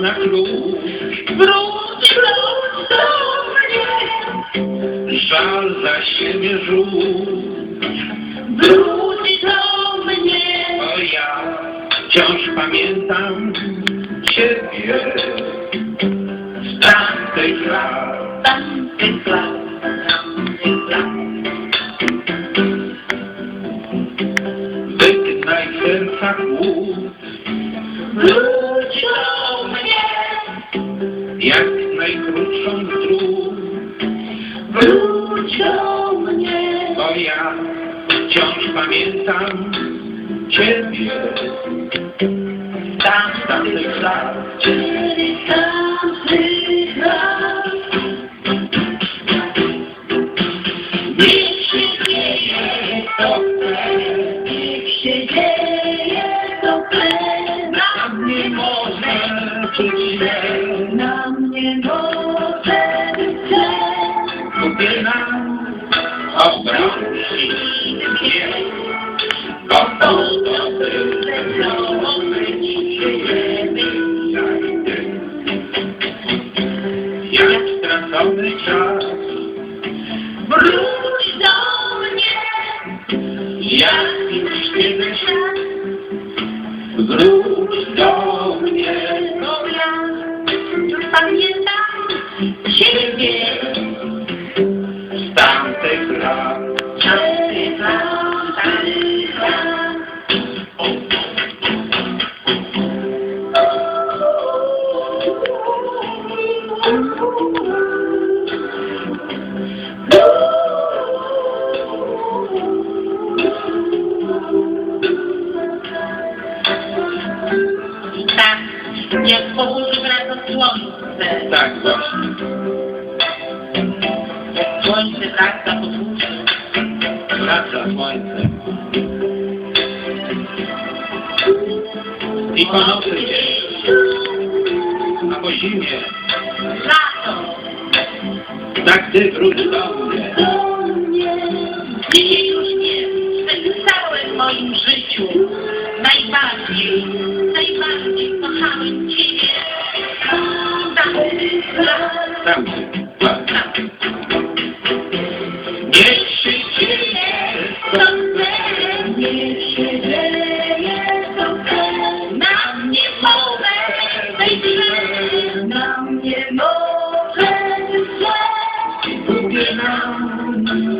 na klucz. Wróć, wróć do mnie. Żal za siebie rzuć. Wróć do mnie. Bo ja wciąż pamiętam Ciebie z tamtych lat. Tamtych lat, tamtych lat. Wygnaj serca głód, Wróć. Jak najkrótszą dróg. Wróć do mnie. Bo ja wciąż pamiętam Ciebie z tamtych lat. Jak stracony czas, Wróć do mnie jak śpiewny świat. Wróć do mnie, ja już jak położy wraca słońce. Tak właśnie. Jak słońce wraca po dłużej. Wraca słońce. I po nocy a po zimie, Lato tak ty wróć do mnie. Tamty, tak. Niech się dzieje, To chce, niech się dzieje. Na mnie może być źle. Na mnie może być źle. kupię nam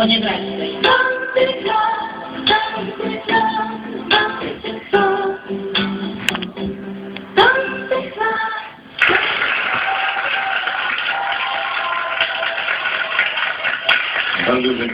Антоне Драчевой. Там дуже